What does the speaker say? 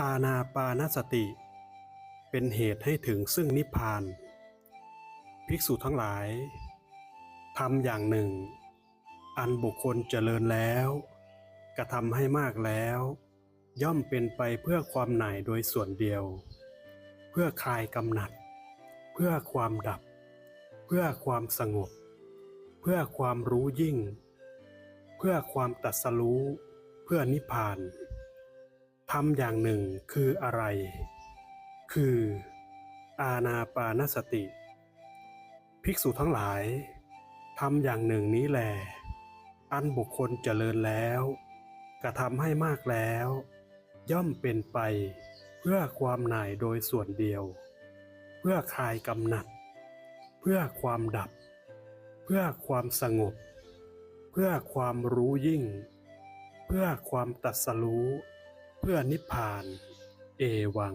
อาณาปานสติ เป็นเหตุให้ถึงซึ่งนิพพาน ภิกษุทั้งหลายทำอย่างหนึ่ง อันบุคคลเจริญแล้ว กระทำให้มากแล้ว ย่อมเป็นไปเพื่อความหน่ายโดยส่วนเดียว เพื่อคลายกำหนัด เพื่อความดับ เพื่อความสงบ เพื่อความรู้ยิ่ง เพื่อความตรัสรู้ เพื่อนิพพาน ทำอย่างหนึ่งคืออะไร คือ อาณาปานสติ ภิกษุทั้งหลายทำอย่างหนึ่งนี้แหลอันบุคคลเจริญแล้ว กระทำให้มากแล้ว ย่อมเป็นไปเพื่อความหน่ายโดยส่วนเดียว เพื่อคลายกำหนัด เพื่อความดับ เพื่อความสงบ เพื่อความรู้ยิ่ง เพื่อความตรัสรู้ เพื่อนิพพาน เอวัง